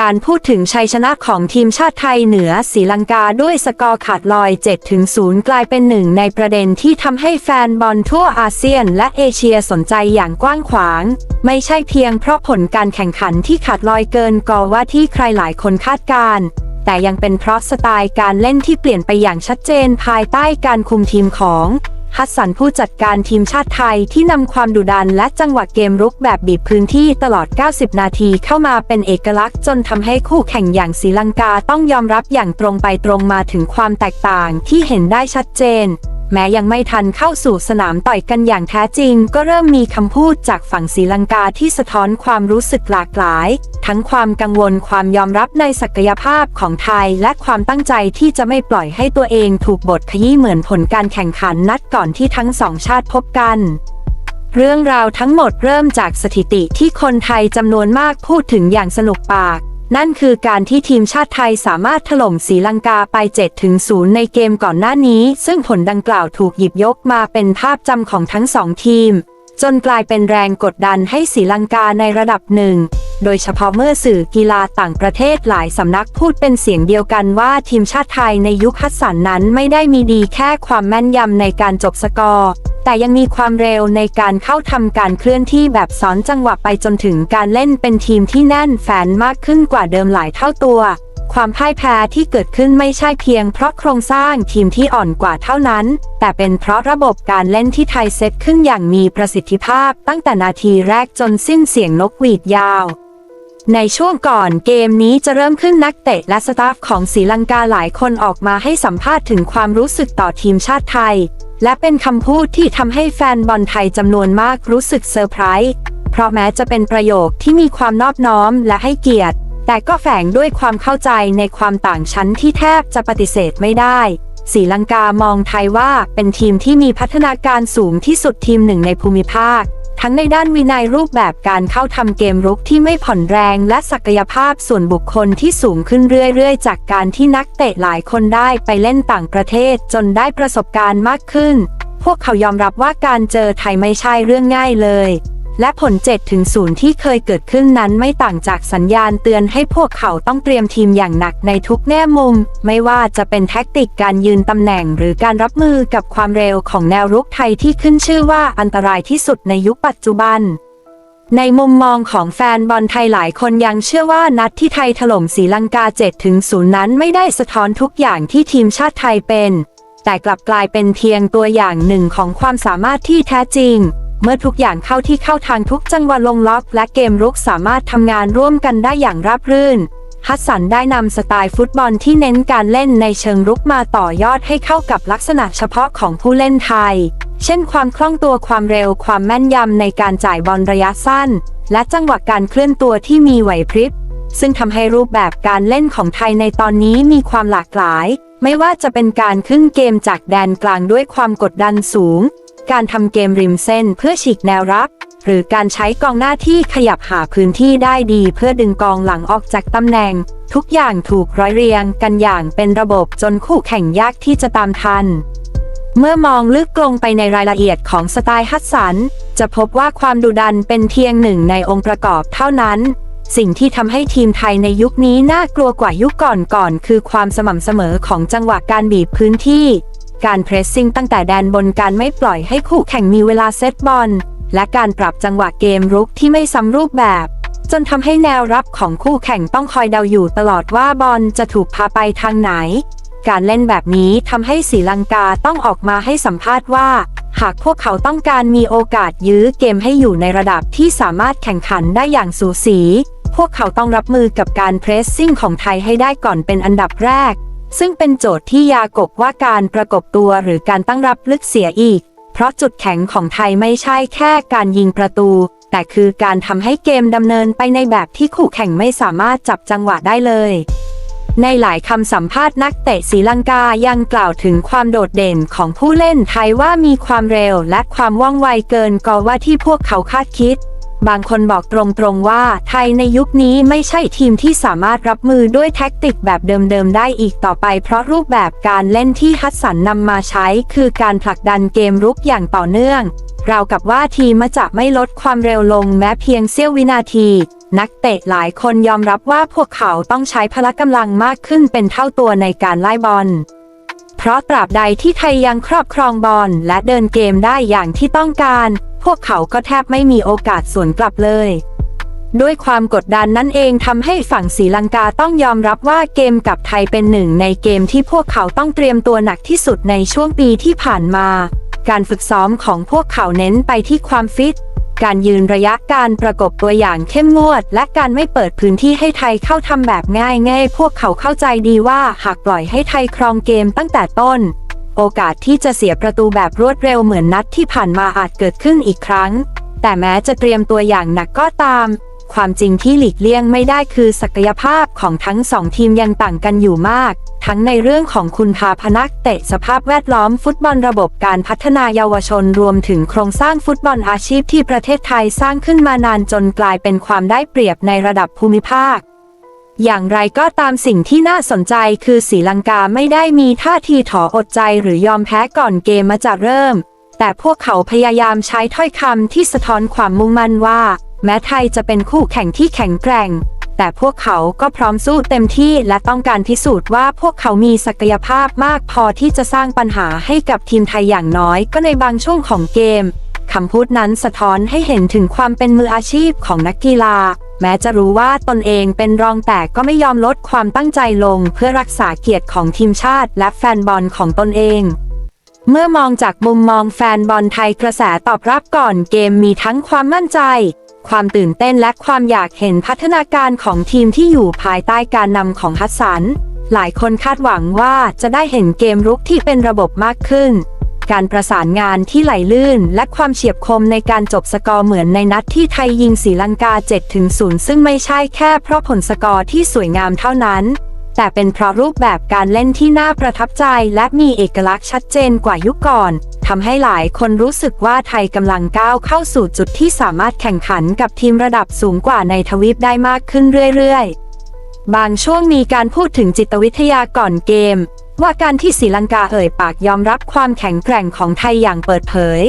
การพูดถึงชัยชนะของทีมชาติไทยเหนือศรีลังกาด้วยสกอร์ขาดลอย 7-0 กลายเป็นหนึ่งในประเด็นที่ทำให้แฟนบอลทั่วอาเซียนและเอเชียสนใจอย่างกว้างขวาง ไม่ใช่เพียงเพราะผลการแข่งขันที่ขาดลอยเกินกอว่าที่ใครหลายคนคาดการณ์แต่ยังเป็นเพราะสไตล์การเล่นที่เปลี่ยนไปอย่างชัดเจนภายใต้การคุมทีมของ ฮัสสันผู้จัดการทีมชาติไทยที่นำความดุดันและจังหวะเกมรุกแบบบีบพื้นที่ตลอด 90 นาทีเข้ามาเป็นเอกลักษณ์จนทำให้คู่แข่งอย่างศรีลังกาต้องยอมรับอย่างตรงไปตรงมาถึงความแตกต่างที่เห็นได้ชัดเจน แม้ยังไม่ทันเข้าสู่สนามต่อยกันอย่างแท้จริง ก็เริ่มมีคำพูดจากฝั่งศรีลังกาที่สะท้อนความรู้สึกหลากหลาย ทั้งความกังวลความยอมรับในศักยภาพของไทย และความตั้งใจที่จะไม่ปล่อยให้ตัวเองถูกบทขยี้เหมือนผลการแข่งขันนัดก่อนที่ทั้งสองชาติพบกันเรื่องราวทั้งหมดเริ่มจากสถิติที่คนไทยจำนวนมากพูดถึงอย่างสนุกปาก นั่นคือการที่ทีมชาติไทยสามารถถล่มศรีลังกาไป 7-0 ในเกมก่อนหน้านี้ ซึ่งผลดังกล่าวถูกหยิบยกมาเป็นภาพจำของทั้งสองทีม จนกลายเป็นแรงกดดันให้ศรีลังกาในระดับหนึ่ง โดยเฉพาะเมื่อสื่อกีฬาต่างประเทศหลายสำนักพูดเป็นเสียงเดียวกันว่าทีมชาติไทยในยุคฮัสสันนั้นไม่ได้มีดีแค่ความแม่นยำในการจบสกอร์ แต่ยังมีความเร็วในการเข้าทำการเคลื่อนที่แบบซ้อนจังหวะไปจนถึงการเล่นเป็นทีมที่แน่นแฟนมากขึ้นกว่าเดิมหลายเท่าตัว ความพ่ายแพ้ที่เกิดขึ้นไม่ใช่เพียงเพราะโครงสร้างทีมที่อ่อนกว่าเท่านั้น แต่เป็นเพราะระบบการเล่นที่ไทยเซตขึ้นอย่างมีประสิทธิภาพตั้งแต่นาทีแรกจนสิ้นเสียงนกหวีดยาว ในช่วงก่อนเกมนี้จะเริ่มขึ้นนักเตะและสตาฟของศรีลังกาหลายคนออกมาให้สัมภาษณ์ถึงความรู้สึกต่อทีมชาติไทย และเป็นคำพูดที่ทำให้แฟนบอลไทยจำนวนมากรู้สึกเซอร์ไพรส์เพราะแม้จะเป็นประโยคที่มีความนอบน้อมและให้เกียรติ แต่ก็แฝงด้วยความเข้าใจในความต่างชั้นที่แทบจะปฏิเสธไม่ได้ศรีลังกามองไทยว่าเป็นทีมที่มีพัฒนาการสูงที่สุดทีมหนึ่งในภูมิภาค ทั้งในด้านวินัยรูปแบบการเข้าทำเกมรุกที่ไม่ผ่อนแรงและศักยภาพส่วนบุคคลที่สูงขึ้นเรื่อยๆ จากการที่นักเตะหลายคนได้ไปเล่นต่างประเทศจนได้ประสบการณ์มากขึ้น พวกเขายอมรับว่าการเจอไทยไม่ใช่เรื่องง่ายเลย และผล7ถึง0ที่เคยเกิดขึ้นนั้นไม่ต่างจากสัญญาณเตือนให้พวกเขาต้องเตรียมทีมอย่างหนักในทุกแง่มุม ไม่ว่าจะเป็นแท็กติกการยืนตำแหน่ง หรือการรับมือกับความเร็วของแนวรุกไทยที่ขึ้นชื่อว่าอันตรายที่สุดในยุคปัจจุบันในมุมมองของแฟนบอลไทยหลายคนยังเชื่อว่านัดที่ไทยถล่มศรีลังกา7ถึง0นั้นไม่ได้สะท้อนทุกอย่างที่ทีมชาติไทยเป็น แต่กลับกลายเป็นเพียงตัวอย่างหนึ่งของความสามารถที่แท้จริง เมื่อทุกอย่างเข้าที่เข้าทางทุกจังหวะลงล็อกและเกมรุกสามารถทำงานร่วมกันได้อย่างราบรื่น ฮัสสันได้นำสไตล์ฟุตบอลที่เน้นการเล่นในเชิงรุกมาต่อยอดให้เข้ากับลักษณะเฉพาะของผู้เล่นไทย เช่นความคล่องตัวความเร็วความแม่นยำในการจ่ายบอลระยะสั้น และจังหวะการเคลื่อนตัวที่มีไหวพริบ ซึ่งทำให้รูปแบบการเล่นของไทยในตอนนี้มีความหลากหลาย ไม่ว่าจะเป็นการขึ้นเกมจากแดนกลางด้วยความกดดันสูง การทำเกมริมเส้นเพื่อฉีกแนวรับหรือการใช้กองหน้าที่ขยับหาพื้นที่ได้ดีเพื่อดึงกองหลังออกจากตำแหน่ง ทุกอย่างถูกร้อยเรียงกันอย่างเป็นระบบจนคู่แข่งยากที่จะตามทัน เมื่อมองลึกลงไปในรายละเอียดของสไตล์ฮัตสัน จะพบว่าความดุดันเป็นเพียงหนึ่งในองค์ประกอบเท่านั้นสิ่งที่ทำให้ทีมไทยในยุคนี้น่ากลัวกว่ายุคก่อนๆคือความสม่ำเสมอของจังหวะการบีบพื้นที่ การเพรสซิ่งตั้งแต่แดนบนการไม่ปล่อยให้คู่แข่งมีเวลาเซตบอล และการปรับจังหวะเกมรุกที่ไม่ซ้ำรูปแบบ จนทำให้แนวรับของคู่แข่งต้องคอยเดาอยู่ตลอดว่าบอลจะถูกพาไปทางไหน การเล่นแบบนี้ทำให้ศรีลังกาต้องออกมาให้สัมภาษณ์ว่า หากพวกเขาต้องการมีโอกาสยื้อเกมให้อยู่ในระดับที่สามารถแข่งขันได้อย่างสูสี พวกเขาต้องรับมือกับการเพรสซิ่งของไทยให้ได้ก่อนเป็นอันดับแรก ซึ่งเป็นโจทย์ที่ยากบว่าการประกบตัวหรือการตั้งรับลึกเสียอีก เพราะจุดแข็งของไทยไม่ใช่แค่การยิงประตู แต่คือการทำให้เกมดำเนินไปในแบบที่คู่แข่งไม่สามารถจับจังหวะได้เลยในหลายคำสัมภาษณ์นักเตะศรีลังกายังกล่าวถึงความโดดเด่นของผู้เล่นไทยว่ามีความเร็วและความว่องไวเกินกว่าที่พวกเขาคาดคิด บางคนบอกตรงๆว่า ไทยในยุคนี้ไม่ใช่ทีมที่สามารถรับมือด้วยแท็กติกแบบเดิมๆ ได้อีกต่อไป เพราะรูปแบบการเล่นที่ฮัสสันนำมาใช้ คือการผลักดันเกมรุกอย่างต่อเนื่องราวกับว่าทีมจะไม่ลดความเร็วลงแม้เพียงเสี้ยววินาที นักเตะหลายคนยอมรับว่าพวกเขาต้องใช้พละกำลังมากขึ้นเป็นเท่าตัวในการไล่บอล เพราะตราบใดที่ไทยยังครอบครองบอลและเดินเกมได้อย่างที่ต้องการ พวกเขาก็แทบไม่มีโอกาสสวนกลับเลย ด้วยความกดดันนั่นเองทำให้ฝั่งศรีลังกาต้องยอมรับว่าเกมกับไทยเป็นหนึ่งในเกมที่พวกเขาต้องเตรียมตัวหนักที่สุดในช่วงปีที่ผ่านมา การฝึกซ้อมของพวกเขาเน้นไปที่ความฟิต การยืนระยะการประกบตัวอย่างเข้มงวด และการไม่เปิดพื้นที่ให้ไทยเข้าทำแบบง่ายง่ายพวกเขาเข้าใจดีว่าหากปล่อยให้ไทยครองเกมตั้งแต่ต้น โอกาสที่จะเสียประตูแบบรวดเร็วเหมือนนัดที่ผ่านมาอาจเกิดขึ้นอีกครั้ง แต่แม้จะเตรียมตัวอย่างหนักก็ตาม ความจริงที่หลีกเลี่ยงไม่ได้คือศักยภาพของทั้งสองทีมยังต่างกันอยู่มาก ทั้งในเรื่องของคุณภาพนักเตะสภาพแวดล้อมฟุตบอลระบบการพัฒนาเยาวชนรวมถึงโครงสร้างฟุตบอลอาชีพที่ประเทศไทยสร้างขึ้นมานานจนกลายเป็นความได้เปรียบในระดับภูมิภาค อย่างไรก็ตามสิ่งที่น่าสนใจคือศรีลังกาไม่ได้มีท่าทีถออดใจหรือยอมแพ้ก่อนเกมมาจากเริ่ม แต่พวกเขาพยายามใช้ถ้อยคำที่สะท้อนความมุ่งมั่นว่า แม้ไทยจะเป็นคู่แข่งที่แข็งแกร่ง แต่พวกเขาก็พร้อมสู้เต็มที่และต้องการพิสูจน์ว่าพวกเขามีศักยภาพมากพอที่จะสร้างปัญหาให้กับทีมไทยอย่างน้อยก็ในบางช่วงของเกมคำพูดนั้นสะท้อนให้เห็นถึงความเป็นมืออาชีพของนักกีฬา แม้จะรู้ว่าตนเองเป็นรองแต่ก็ไม่ยอมลดความตั้งใจลงเพื่อรักษาเกียรติของทีมชาติและแฟนบอลของตนเองเมื่อมองจากมุมมองแฟนบอลไทยกระแสตอบรับก่อนเกมมีทั้งความมั่นใจ ความตื่นเต้นและความอยากเห็นพัฒนาการของทีมที่อยู่ภายใต้การนำของฮัสซัน หลายคนคาดหวังว่าจะได้เห็นเกมรุกที่เป็นระบบมากขึ้น การประสานงานที่ไหลลื่น และความเฉียบคมในการจบสกอร์เหมือนในนัดที่ไทยยิงศรีลังกา 7-0 ซึ่งไม่ใช่แค่เพราะผลสกอร์ที่สวยงามเท่านั้น แต่เป็นเพราะรูปแบบการเล่นที่น่าประทับใจและมีเอกลักษณ์ชัดเจนกว่ายุคก่อนทำให้หลายคนรู้สึกว่าไทยกำลังก้าวเข้าสู่จุดที่สามารถแข่งขันกับทีมระดับสูงกว่าในทวีปได้มากขึ้นเรื่อยๆ บางช่วงมีการพูดถึงจิตวิทยาก่อนเกม ว่าการที่ศรีลังกาเอ่ยปากยอมรับความแข็งแกร่งของไทยอย่างเปิดเผย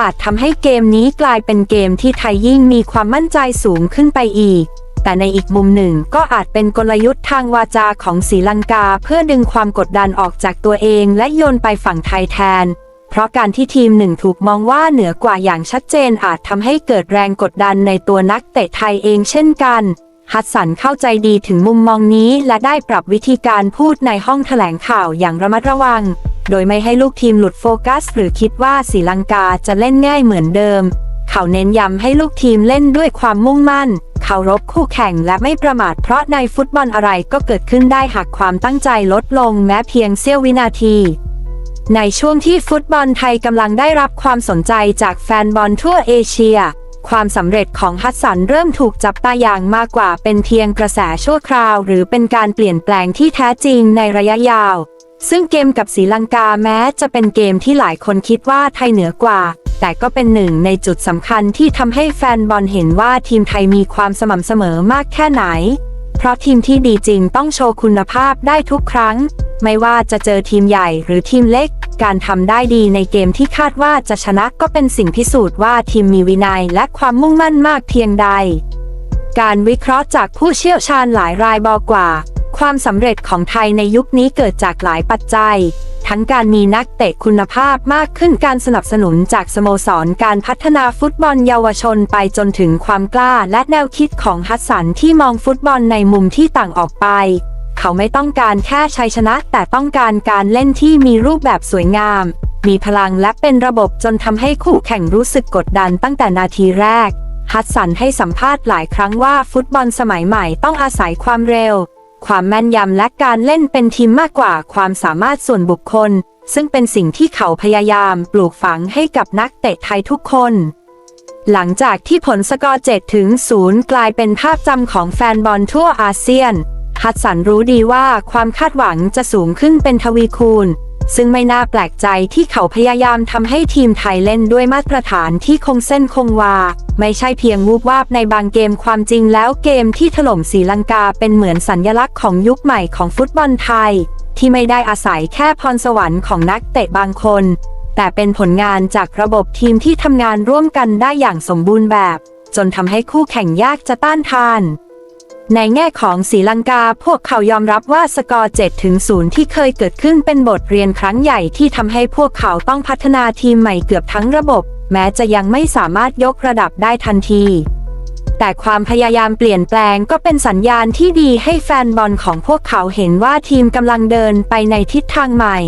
อาจทำให้เกมนี้กลายเป็นเกมที่ไทยยิ่งมีความมั่นใจสูงขึ้นไปอีก แต่ในอีกมุมหนึ่งก็อาจเป็นกลยุทธ์ทางวาจาของศรีลังกา เพื่อดึงความกดดันออกจากตัวเองและโยนไปฝั่งไทยแทน เพราะการที่ทีมหนึ่งถูกมองว่าเหนือกว่าอย่างชัดเจนอาจทำให้เกิดแรงกดดันในตัวนักเตะไทยเองเช่นกันฮัสสันเข้าใจดีถึงมุมมองนี้และได้ปรับวิธีการพูดในห้องแถลงข่าวอย่างระมัดระวัง โดยไม่ให้ลูกทีมหลุดโฟกัส หรือคิดว่าศรีลังกาจะเล่นง่ายเหมือนเดิม เขาเน้นย้ำให้ลูกทีมเล่นด้วยความมุ่งมั่น เคารพคู่แข่งและไม่ประมาทเพราะในฟุตบอลอะไรก็เกิดขึ้นได้หากความตั้งใจลดลงแม้เพียงเสี้ยววินาที ในช่วงที่ฟุตบอลไทยกำลังได้รับความสนใจจากแฟนบอลทั่วเอเชีย ความสำเร็จของฮัสสันเริ่มถูกจับตาอย่างมากกว่าเป็นเพียงกระแสชั่วคราว หรือเป็นการเปลี่ยนแปลงที่แท้จริงในระยะยาว ซึ่งเกมกับศรีลังกาแม้จะเป็นเกมที่หลายคนคิดว่าไทยเหนือกว่า แต่ก็เป็นหนึ่งในจุดสำคัญที่ทำให้แฟนบอลเห็นว่าทีมไทยมีความสม่ำเสมอมากแค่ไหน เพราะทีมที่ดีจริงต้องโชว์คุณภาพได้ทุกครั้ง ไม่ว่าจะเจอทีมใหญ่หรือทีมเล็ก การทำได้ดีในเกมที่คาดว่าจะชนะก็เป็นสิ่งพิสูจน์ว่าทีมมีวินัยและความมุ่งมั่นมากเพียงใด การวิเคราะห์จากผู้เชี่ยวชาญหลายรายบอกว่า ความสำเร็จของไทยในยุคนี้เกิดจากหลายปัจจัย ทั้งการมีนักเตะคุณภาพมากขึ้นการสนับสนุนจากสโมสรการพัฒนาฟุตบอลเยาวชนไปจนถึงความกล้าและแนวคิดของฮัสสันที่มองฟุตบอลในมุมที่ต่างออกไป เขาไม่ต้องการแค่ชัยชนะ แต่ต้องการการเล่นที่มีรูปแบบสวยงาม มีพลังและเป็นระบบจนทำให้คู่แข่งรู้สึกกดดันตั้งแต่นาทีแรกฮัสสันให้สัมภาษณ์หลายครั้งว่าฟุตบอลสมัยใหม่ต้องอาศัยความเร็ว ความแม่นยำและการเล่นเป็นทีมมากกว่าความสามารถส่วนบุคคล ซึ่งเป็นสิ่งที่เขาพยายามปลูกฝังให้กับนักเตะไทยทุกคน หลังจากที่ผลสกอร์7ถึง0กลายเป็นภาพจำของแฟนบอลทั่วอาเซียน ฮัตสันรู้ดีว่าความคาดหวังจะสูงขึ้นเป็นทวีคูณ ซึ่งไม่น่าแปลกใจที่เขาพยายามทำให้ทีมไทยเล่นด้วยมาตรฐานที่คงเส้นคงวา ไม่ใช่เพียงวูบวาบในบางเกมความจริงแล้วเกมที่ถล่มศรีลังกาเป็นเหมือนสัญญลักษณ์ของยุคใหม่ของฟุตบอลไทย ที่ไม่ได้อาศัยแค่พรสวรรค์ของนักเตะบางคน แต่เป็นผลงานจากระบบทีมที่ทำงานร่วมกันได้อย่างสมบูรณ์แบบ จนทำให้คู่แข่งยากจะต้านทาน ในแง่ของศรีลังกาพวกเขายอมรับว่าสกอร์7ถึง0ที่เคยเกิดขึ้นเป็นบทเรียนครั้งใหญ่ที่ทำให้พวกเขาต้องพัฒนาทีมใหม่เกือบทั้งระบบ แม้จะยังไม่สามารถยกระดับได้ทันที แต่ความพยายามเปลี่ยนแปลงก็เป็นสัญญาณที่ดีให้แฟนบอลของพวกเขาเห็นว่าทีมกำลังเดินไปในทิศทางใหม่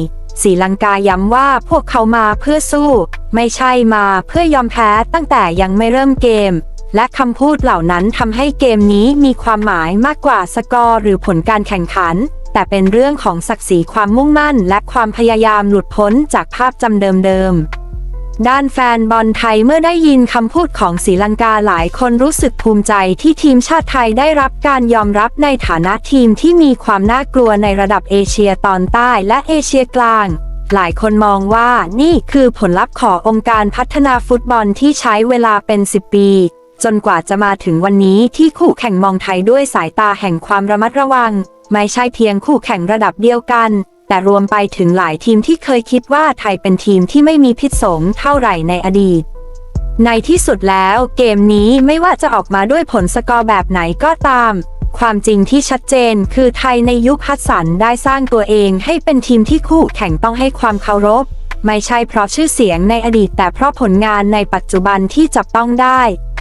ศรีลังกาย้ำว่าพวกเขามาเพื่อสู้ ไม่ใช่มาเพื่อยอมแพ้ตั้งแต่ยังไม่เริ่มเกม และคำพูดเหล่านั้นทำให้เกมนี้มีความหมายมากกว่าสกอร์หรือผลการแข่งขัน แต่เป็นเรื่องของศักดิ์ศรีความมุ่งมั่น และความพยายามหลุดพ้นจากภาพจำเดิมๆด้านแฟนบอลไทยเมื่อได้ยินคำพูดของศรีลังกาหลายคนรู้สึกภูมิใจที่ทีมชาติไทยได้รับการยอมรับในฐานะทีมที่มีความน่ากลัวในระดับเอเชียตอนใต้และเอเชียกลาง หลายคนมองว่านี่คือผลลัพธ์ขององค์การพัฒนาฟุตบอลที่ใช้เวลาเป็น 10 ปี จนกว่าจะมาถึงวันนี้ที่คู่แข่งมองไทยด้วยสายตาแห่งความระมัดระวัง ไม่ใช่เพียงคู่แข่งระดับเดียวกัน แต่รวมไปถึงหลายทีมที่เคยคิดว่าไทยเป็นทีมที่ไม่มีพิษสงเท่าไหร่ในอดีต ในที่สุดแล้วเกมนี้ไม่ว่าจะออกมาด้วยผลสกอร์แบบไหนก็ตาม ความจริงที่ชัดเจนคือไทยในยุคฮัสสันได้สร้างตัวเองให้เป็นทีมที่คู่แข่งต้องให้ความเคารพ ไม่ใช่เพราะชื่อเสียงในอดีต แต่เพราะผลงานในปัจจุบันที่จับต้องได้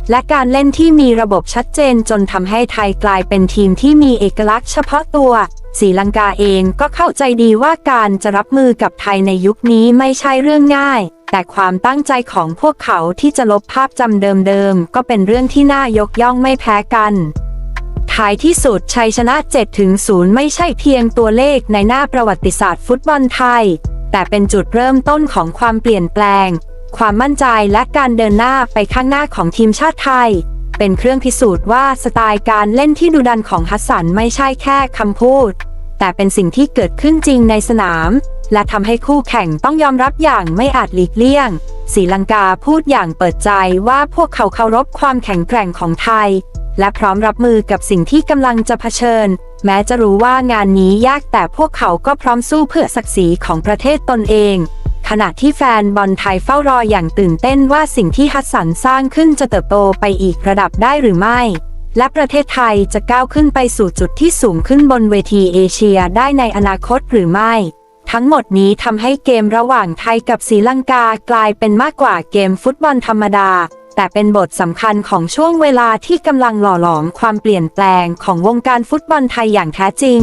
และการเล่นที่มีระบบชัดเจนจนทำให้ไทยกลายเป็นทีมที่มีเอกลักษณ์เฉพาะตัวศรีลังกาเองก็เข้าใจดีว่าการจะรับมือกับไทยในยุคนี้ไม่ใช่เรื่องง่าย แต่ความตั้งใจของพวกเขาที่จะลบภาพจำเดิมๆ ก็เป็นเรื่องที่น่ายกย่องไม่แพ้กันท้ายที่สุดชัยชนะ 7-0 ไม่ใช่เพียงตัวเลขในหน้าประวัติศาสตร์ฟุตบอลไทย แต่เป็นจุดเริ่มต้นของความเปลี่ยนแปลง ความมั่นใจและการเดินหน้าไปข้างหน้าของทีมชาติไทย เป็นเครื่องพิสูจน์ว่าสไตล์การเล่นที่ดุดันของฮัสสันไม่ใช่แค่คำพูด แต่เป็นสิ่งที่เกิดขึ้นจริงในสนาม และทำให้คู่แข่งต้องยอมรับอย่างไม่อาจหลีกเลี่ยงศรีลังกาพูดอย่างเปิดใจว่าพวกเขาเคารพความแข็งแกร่งของไทย และพร้อมรับมือกับสิ่งที่กำลังจะเผชิญ แม้จะรู้ว่างานนี้ยากแต่พวกเขาก็พร้อมสู้เพื่อศักดิ์ศรีของประเทศตนเอง ขณะที่แฟนบอลไทยเฝ้ารออย่างตื่นเต้นว่าสิ่งที่ฮัสสันสร้างขึ้นจะเติบโตไปอีกระดับได้หรือไม่ และประเทศไทยจะก้าวขึ้นไปสู่จุดที่สูงขึ้นบนเวทีเอเชียได้ในอนาคตหรือไม่ ทั้งหมดนี้ทำให้เกมระหว่างไทยกับศรีลังกากลายเป็นมากกว่าเกมฟุตบอลธรรมดา แต่เป็นบทสำคัญของช่วงเวลาที่กำลังหล่อหลอมความเปลี่ยนแปลงของวงการฟุตบอลไทยอย่างแท้จริง